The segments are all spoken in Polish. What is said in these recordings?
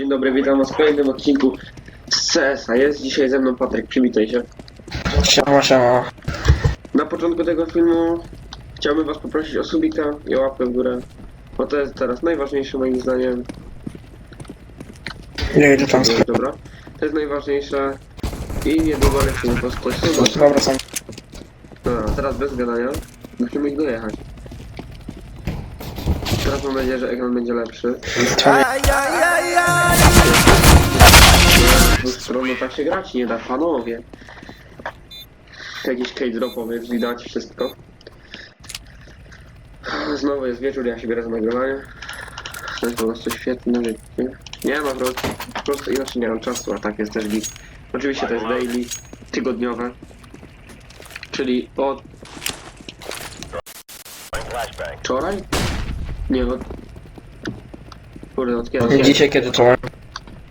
Dzień dobry, witam was w kolejnym odcinku z CS, a jest dzisiaj ze mną Patryk, przywitaj się. Siema, siema. Na początku tego filmu chciałbym was poprosić o subika i o łapkę w górę, bo to jest teraz najważniejsze moim zdaniem. Nie idę tam sklep. Dobra, to jest najważniejsze i niedługo lecimy po 100 subów. Dobra, sam. Dobra, teraz bez gadania, musimy ich dojechać. Teraz mam nadzieję, że ekran będzie lepszy. Z tak się grać nie da, panowie. Jakiś case dropowiec, widać wszystko. Znowu jest wieczór, ja się biorę za. To jest po prostu świetne. Nie ma po prostu, po prostu inaczej nie mam czasu, a tak jest też. Oczywiście to jest daily, tygodniowe. Czyli od... Wczoraj? Nie, od... Kurde, od kiedy? Dzisiaj kiedy to mam?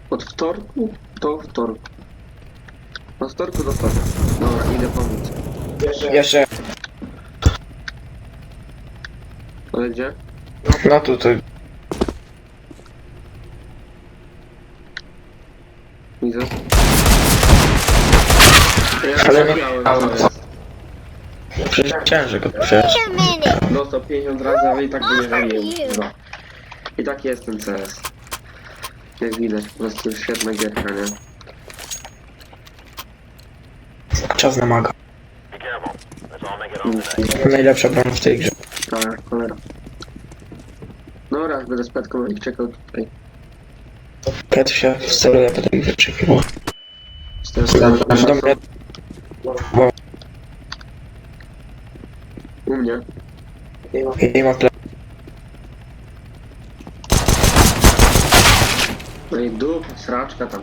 Od wtorku do wtorku. Od wtorku do wtorku. Dobra, idę pomóc. Jeszcze. Ale gdzie? No tutaj. Widzę. Ja Ale nie- co? jest. Przecież ciężko go przecież. Wait a minute. Dostał 50 razy, ale i tak go nie you? No. I tak jest ten CS. Jak widać, po prostu świetna gierka, nie? Czas namaga. Najlepsza broń w tej grze. Tak, cholera. No raz będę z petką i czekał tutaj. Kiedy się steruje po tej grze przekiwał. Z tym Do mnie. Bo U mnie. nie ma tle. No i dupa, sraczka tam.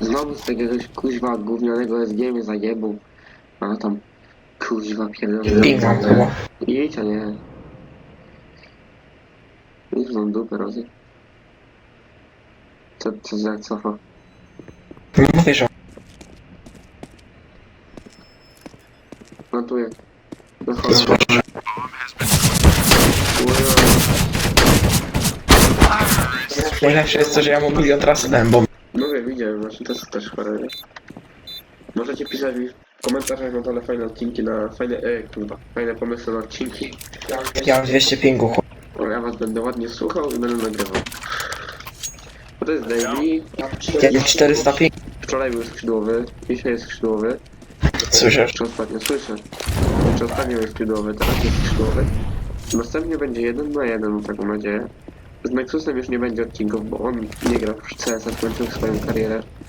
Znowu z takiego kuźwa gównianego SG mnie zajebał. A tam kuźwa pierdolę. I mam. Idź, a nie. Idź tą dupę rozy. Co, co za cofa? Mówię, że Plantuję. No chodź. najlepsze jest to, że ja mu milion trasy dałem, bo No wiem, widziałem, znaczy to jest też chore, nie? Możecie pisać mi w komentarzach na dole fajne odcinki na fajne, e, kurwa, fajne pomysły na odcinki. ja mam 200 pingu. chłop. Ja was będę ładnie słuchał i będę nagrywał. Bo to jest daily. Ja mam 400 ping. Wczoraj był skrzydłowy, dzisiaj jest skrzydłowy. Słyszysz? Czy ostatnio słyszę? Czy ostatnio jest skrzydłowy, teraz jest skrzydłowy. Następnie będzie jeden na jeden, mam taką nadzieję. Z Nexusem już nie będzie odcinków, bo on nie gra w CS, a skończył swoją karierę. I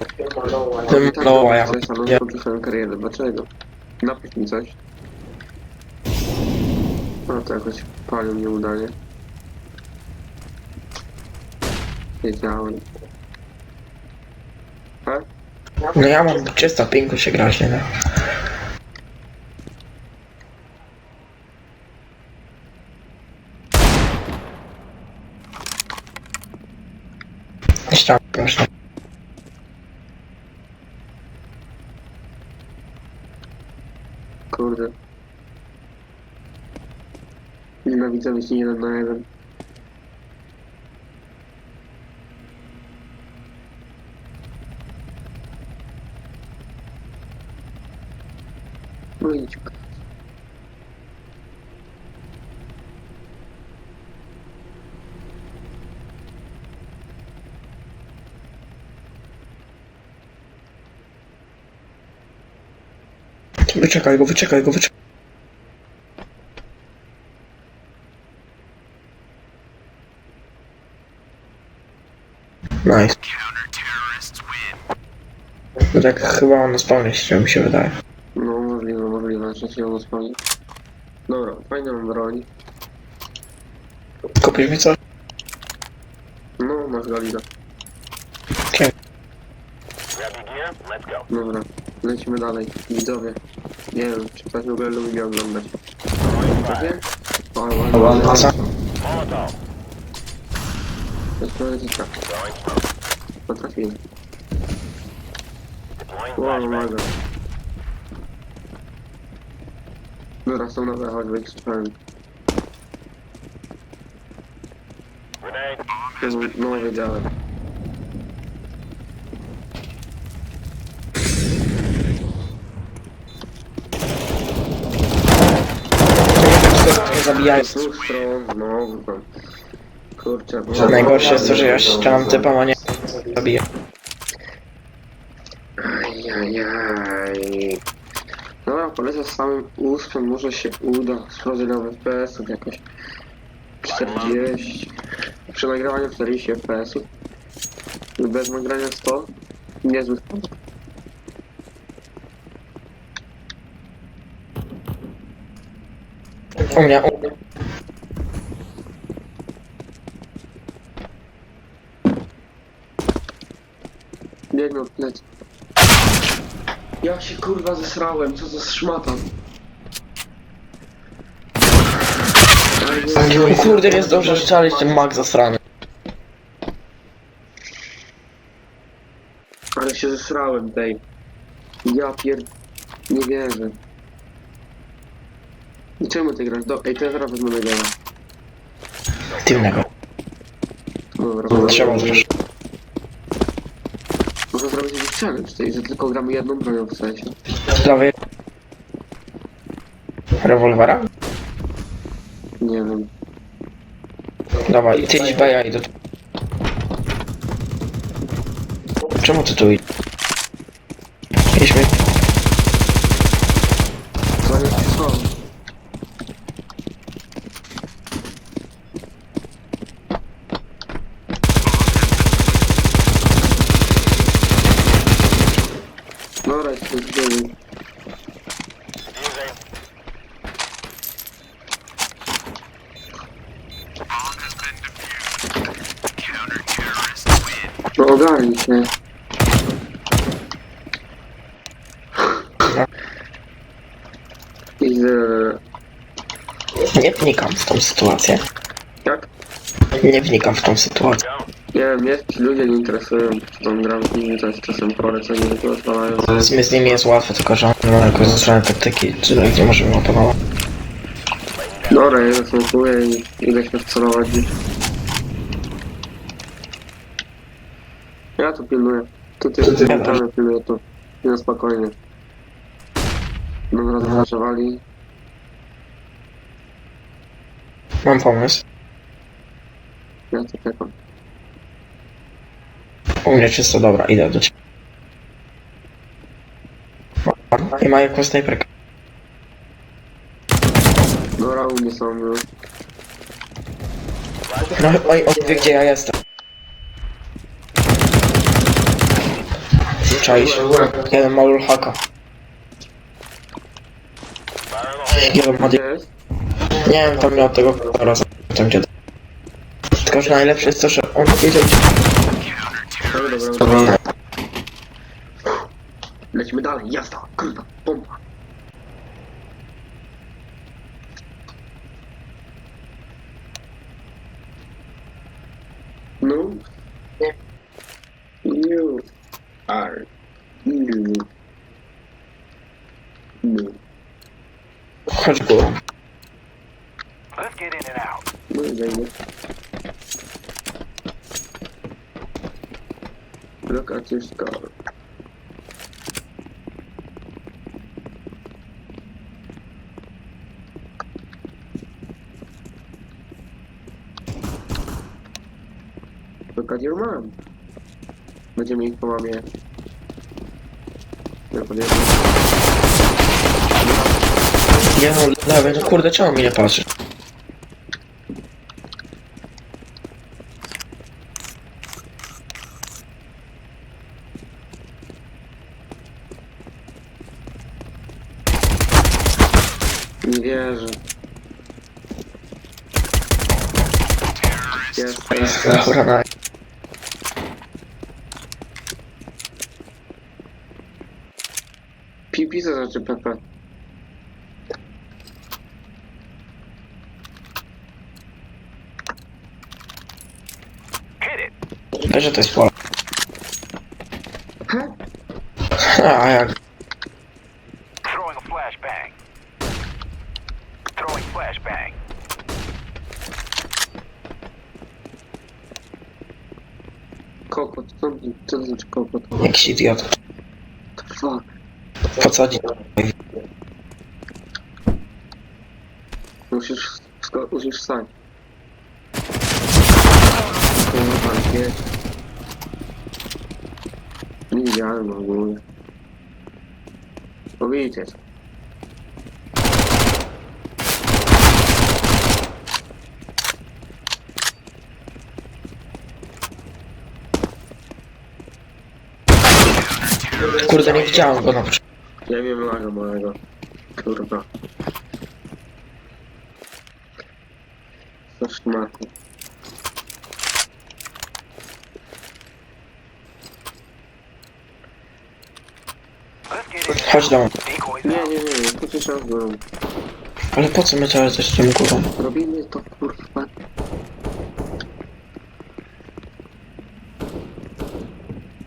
tak No, ja- CS, ale on skończył swoją karierę. Dlaczego? Napisz mi coś. No to jakoś palił mnie udanie. Wiedziałem. Tak? No ja mam 300 pingu się grać, nie Jeszcze proszę. Kurde. Nienawidzę być jeden na jeden. No idź. Wyczekaj go, wyczekaj go, wyczekaj. Nice. No tak chyba on spawnie się mi się wydaje. No możliwe, możliwe, że się ją spełni. Dobra, fajna mam broń. Kupisz mi coś? No, masz Galida. Okej. Dobra, lecimy dalej. Widzowie. Nie wiem, czy ktoś w ogóle lubi mnie oglądać. Nie? O, ładnie. A co? To jest analityka. Potrafiłem. Wow, uwaga. Dobra, są nowe choćby strzelałem. No, no wiedziałem. Zabijają. Z dwóch stron, znowu tam. Kurczę, bo... Najgorsze jest to, że ja strzelam typem, a nie zabiję. Ajajaj. Dobra, polecę z samym ósmym, może się uda. Sprawdzę na FPS-ów jakoś. 40. Przy nagrywaniu 40 FPS-ów. Bez nagrania 100. Niezły spadek. U mnie, u mnie. Biegną w. Ja się kurwa zesrałem, co za szmata. O kurde, nie zdążę szczelić ten mag zasrany. Ale się zesrałem tej. Ja pier... Nie wierzę. I czemu ty grasz? Do... Ej, to zaraz wezmę Megana. Tylnego. Dobra, Trzeba zresztą. Można zrobić jakiś challenge tej, że tylko gramy jedną bronią w sensie. Prawie. Rewolwera? Nie wiem. Dobra, i ty idź B, ja idę tu. Czemu ty tu idziesz? Idźmy. Co nie przysłałem? Zdziwiony. No ogarnij się. I z... Nie wnikam w tą sytuację. Jak? Nie wnikam w tą sytuację. Nie wiem, jest ludzie nie interesują, czy tą gram z nimi, to jest czasem chore, co nie pozwalają. My z nimi jest łatwe, tylko że on ma jakoś zasrane taktyki, których nie możemy opanować. Dobra, ja zasmukuję i idę się wcelować gdzieś. Ja tu pilnuję. Tu ty ty pilnuję, pilnuję tu. Nie, spokojnie. Dobra, zahaczowali. Mam pomysł. Ja tu czekam. U mnie czysto, dobra, idę do ciebie. I ma jakąś snajperkę. Dobra, u mnie są już. No, oj, on wie gdzie ja jestem. Czaisz? Jeden ma haka. Jeden ma... Nie wiem, tam miał tego teraz, tam gdzie... Tylko, że najlepsze jest to, że on wiedział gdzie... Lecimy dalej, jazda, kurwa, pompa. No. You are you. No. Chodź górą. Let's get in and out. I zajmę. Lokacja star. Lokację mam. Będziemy ich po mamie. Ja podjeżdżam. Ja no, lewy, no kurde, czemu mi nie patrzy? Nie wierzę. Jest, Dobra, na... Pipi to znaczy it. Wiesz, że to jest pola. He? A jak? Throwing a flashbang. Throwing flashbang. Kokot, co, to znaczy kokot? Jakiś idiot. To fuck. Podsadzi. Musisz Sko- musisz wstać. Kurwa, nie. Nie widziałem w ogóle. Kurde, nie widziałem go na. Ja wiem laga małego. Kurwa. Co in. Chodź do mnie. Nie, nie, nie, nie, to się rozumiem. Ale po co my cały czas tym górą? Robimy to kurwa.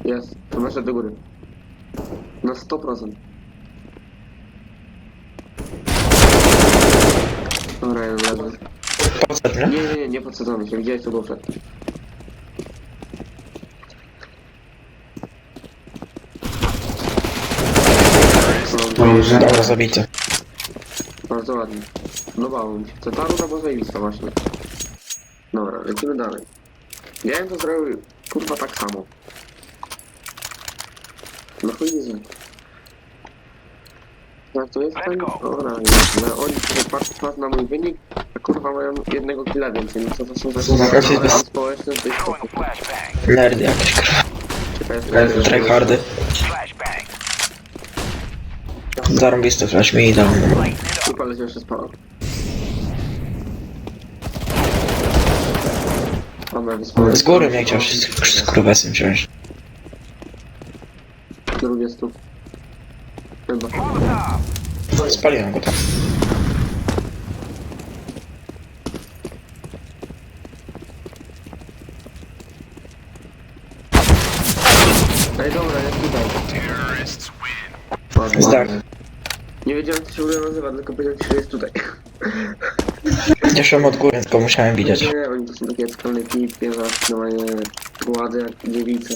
Jest, to masz do góry. Na 100%. Dobra, ja leżę. Po co, nie? Nie, nie, nie, nie podsadzamy się, widziałeś co było przed. No, Dobra, zabity. Bardzo ładnie. Podobało mi się. To ta runda była zajebista właśnie. Dobra, lecimy dalej. Ja bym to zrobił kurwa tak samo. No. Jak to jest? Dobra. Ale oni sobie patrzą patrz na mój wynik, a kurwa mają jednego killa więcej. No co to są za Znaczy, kurwa bez- społeczne? To jest Throwing a flashbang. Nerdy jakieś, kurwa. Czekaj, Tryhardy. Flashbang. Zarąbisty flash mi i dam. Lighten it up. Super, leciał. Dobra, wyspałem. Z góry mnie chciał się z z kurwesem wziąć. Drugie stu. Chyba. Spaliłem go tam. Ej, dobra, jest tutaj. Ładnie. Zdech. Nie wiedziałem, co się w ogóle nazywa, tylko powiedziałem że jest tutaj. Ja szłem od góry, tylko musiałem widzieć. Nie, oni to są takie skalniki, piewasz, normalnie władze jak dziewice.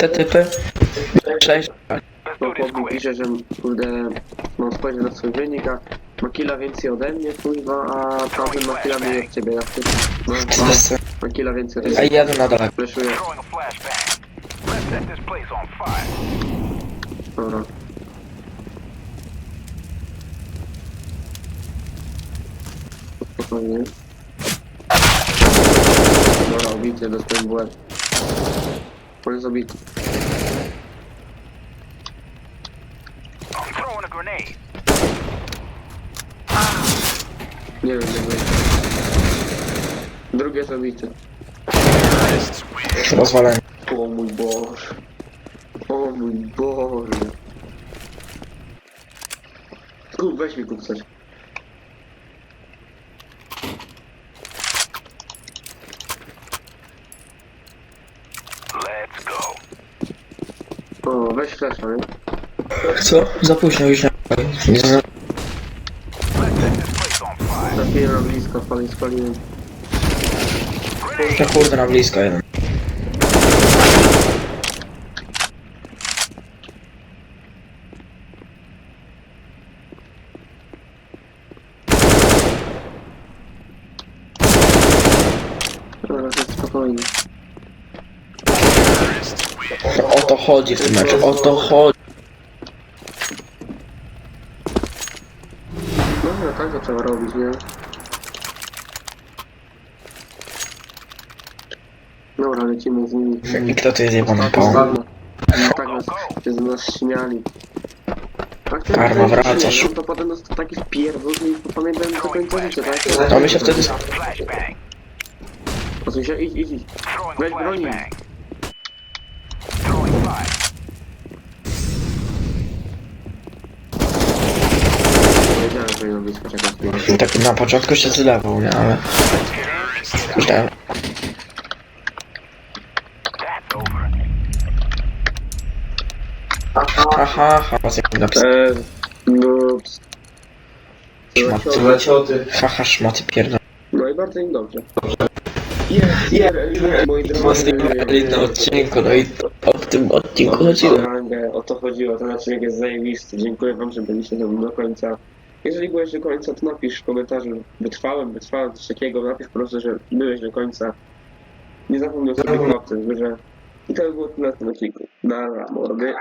Te typy. Cześć. Bo chłop pisze, że kurde, mam spojrzeć na swój wynik, a ma killa więcej ode mnie, kurwa, a tamten ma killa mniej od ciebie, ty. Co to jest? ma killa więcej ode A mnie. jadę na daleko. Fleszuję. A. Dobra. Spokojnie. Dobra, obity, dostałem łeb. On jest obity. I'm throwing a grenade. Nie wiem, jak będzie. Drugi jest obity. Rozwalenie. O mój Boże. O mój Boże. Kup, weź mi kup coś. Let's go. O, weź flesza, nie? Co? Za późno już nie. za- na blisko, pali spaliłem. No kurde, na blisko jeden. Dobra, to jest spokojnie. O to chodzi w tym meczu, o to chodzi. No, tak to robić, nie? Dobra, lecimy z nimi. I kto to jest jebany Tak, pał? tak, tak nas, się z nas śmiali. Tak, to Karma, jak wracasz. To potem nas taki wpierdol i pamiętam do końca życia, tak? No my się wtedy... Flashbang. Odsuń się, idź, idź, idź. Throwing a Weź broni. flashbang. Że nie blisko czekać. Tak na początku się zlewał, nie? Ale... Over. Aha, aha, was jak napisał. Eee, no... Szmat. cioty. Haha, szmaty pierdol. No i bardzo im dobrze. Jest, jest, moi drodzy. na odcinku, no i o w tym odcinku chodziło. O to chodziło, ten odcinek jest zajebisty. Dziękuję wam, że byliście ze mną do końca. Jeżeli byłeś do końca, to napisz w komentarzu wytrwałem, wytrwałem, coś takiego, napisz po prostu, że byłeś do końca. Nie zapomnij o sobie Dobra. chłopcy, że... I to by było tyle w tym odcinku. Na mordy.